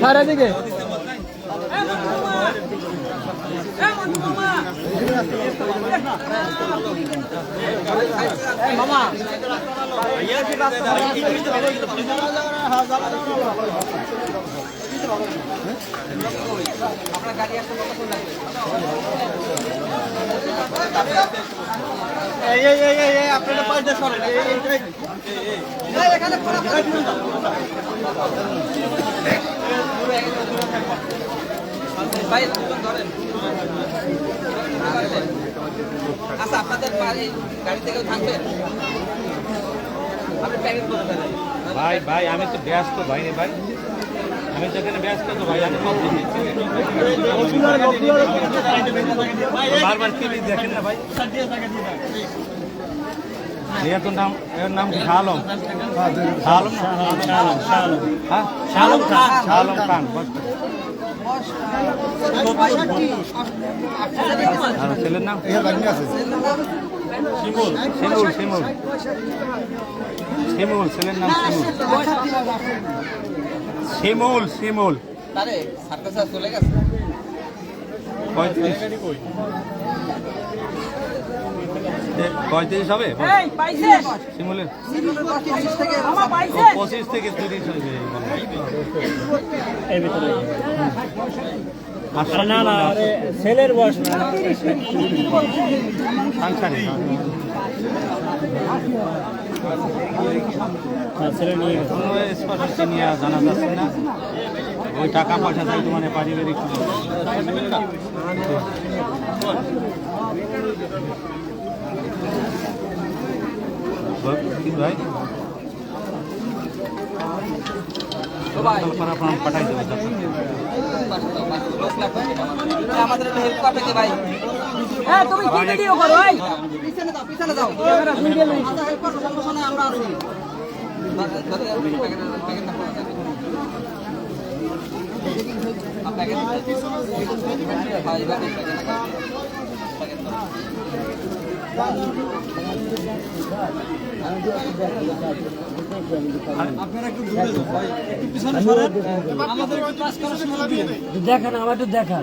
সারা দিকে এই আপনারা পাশ দিয়ে ভাই ধরেন আচ্ছা আপনাদের বাড়ি গাড়ি থেকেও ভাই ভাই আমি তো ব্যস্ত ভাই রে ভাই আমি তো এখানে ব্যস্ত তো ভাই আমি দিচ্ছি। বারবার টিভি দেখেন না ভাই। এর তো নাম এর নাম কি শালম? শালম হ্যাঁ? শালম খান। শালম খান বস। আর ছেলের নাম? শিমুল। শিমুল শিমুল। শিমুল ছেলের নাম শিমুল। শিমুল শিমুল। পঁয়ত্রিশ। পঁয়ত্রিশ হবে? শিমুলের? পঁচিশ থেকে তিরিশ না না ছেলের বয়স সাংসারিক। ছেলে নিয়ে কোনো স্পষ্ট জানা যাচ্ছে না। ওই টাকা পয়সা থাকতে মানে পারিবারিক ভাই পাঠাই দেবো আমাদের হেল্প করবে ভাই হ্যাঁ তুমি কি ভিডিও করো ভাই পিছনে দাও পিছনে দাও ক্যামেরা ভিডিও নেই আচ্ছা হেল্প করো সমস্যা আমরা আছি প্যাকেট প্যাকেট না প্যাকেট ভাই এবার প্যাকেট আপনারা একটু দূরে যান ভাই একটু পিছনে সরেন আমাদের একটু কাজ করার সময় দিন দেখান আমার একটু দেখান।